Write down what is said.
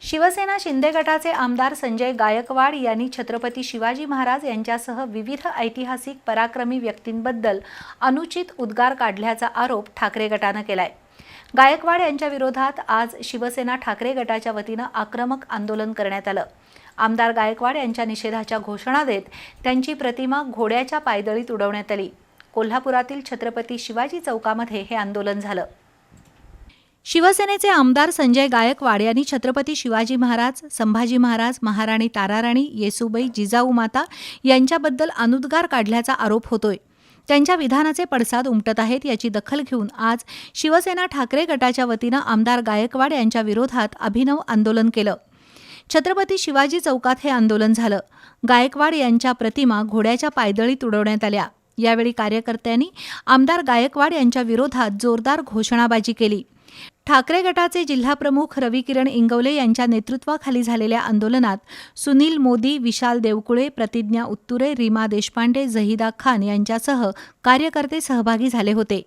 शिवसेना शिंदे गटाचे आमदार संजय गायकवाड यांनी छत्रपती शिवाजी महाराज यांच्यासह विविध ऐतिहासिक पराक्रमी व्यक्तींबद्दल अनुचित उद्गार काढल्याचा आरोप ठाकरे गटानं केलाय. गायकवाड यांच्या विरोधात आज शिवसेना ठाकरे गटाच्या वतीनं आक्रमक आंदोलन करण्यात आलं. आमदार गायकवाड यांच्या निषेधाच्या घोषणा देत त्यांची प्रतिमा घोड्याच्या पायदळीत उडवण्यात आली. कोल्हापुरातील छत्रपती शिवाजी चौकामध्ये हे आंदोलन झालं. शिवसेनेचे आमदार संजय गायकवाड यांनी छत्रपती शिवाजी महाराज संभाजी महाराज महाराणी ताराराणी येसुबाई जिजाऊ माता यांच्याबद्दल अनुद्गार काढल्याचा आरोप होतोय. त्यांच्या विधानाचे पडसाद उमटत आहेत याची दखल घेऊन आज शिवसेना ठाकरे गटाच्या वतीनं आमदार गायकवाड यांच्या विरोधात अभिनव आंदोलन केलं. छत्रपती शिवाजी चौकात हे आंदोलन झालं. गायकवाड यांच्या प्रतिमा घोड्याच्या पायदळीत उडवण्यात आल्या. यावेळी कार्यकर्त्यांनी आमदार गायकवाड यांच्या विरोधात जोरदार घोषणाबाजी केली. ठाकरे गटाचे जिल्हाप्रमुख रविकिरण इंगवले यांच्या नेतृत्वाखाली झालेल्या आंदोलनात सुनील मोदी विशाल देवकुळे प्रतिज्ञा उत्तुरे रीमा देशपांडे झहिदा खान यांच्यासह कार्यकर्ते सहभागी झाले होते.